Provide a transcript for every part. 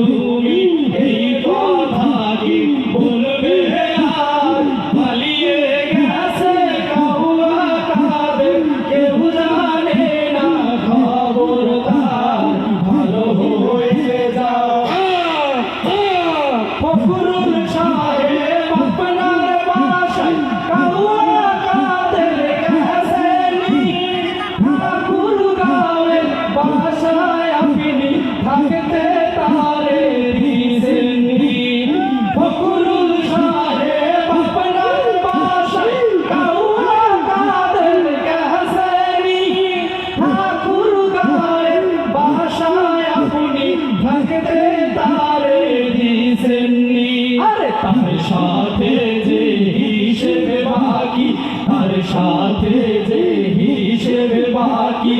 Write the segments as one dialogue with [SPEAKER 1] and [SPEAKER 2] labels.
[SPEAKER 1] তুমি এই কথা কি সাথে যে হিসেবে বাকি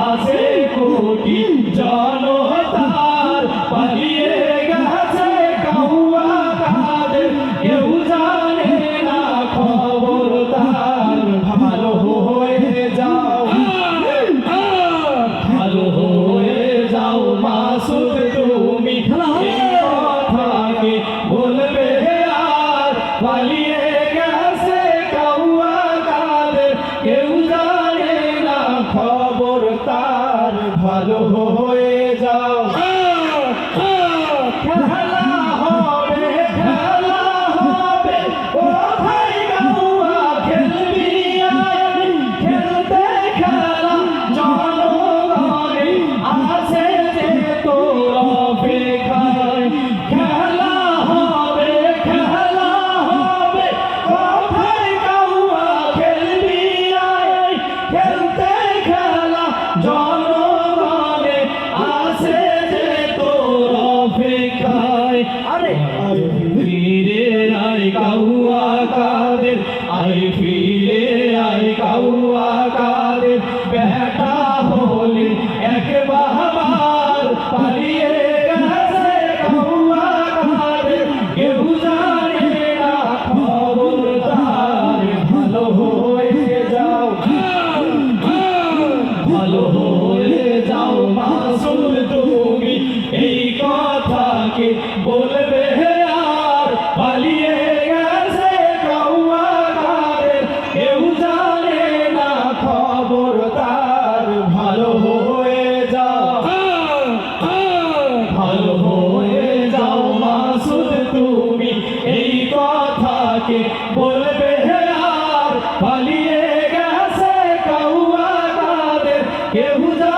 [SPEAKER 1] আছে কোটি জনতার পালিয়ে গেছে কাউয়া কাদের কেউ জানে না খবর তার। ভালো হয়ে যাও। ভালো হয়ে যাও মাসুদ তুমি কথাকে বলবে আর পালিয়ে ভালো ফিরে আয় কাউয়া। আমাকে বলবে আর পালিয়ে গেছে কাউয়া তাদের। কেউ যা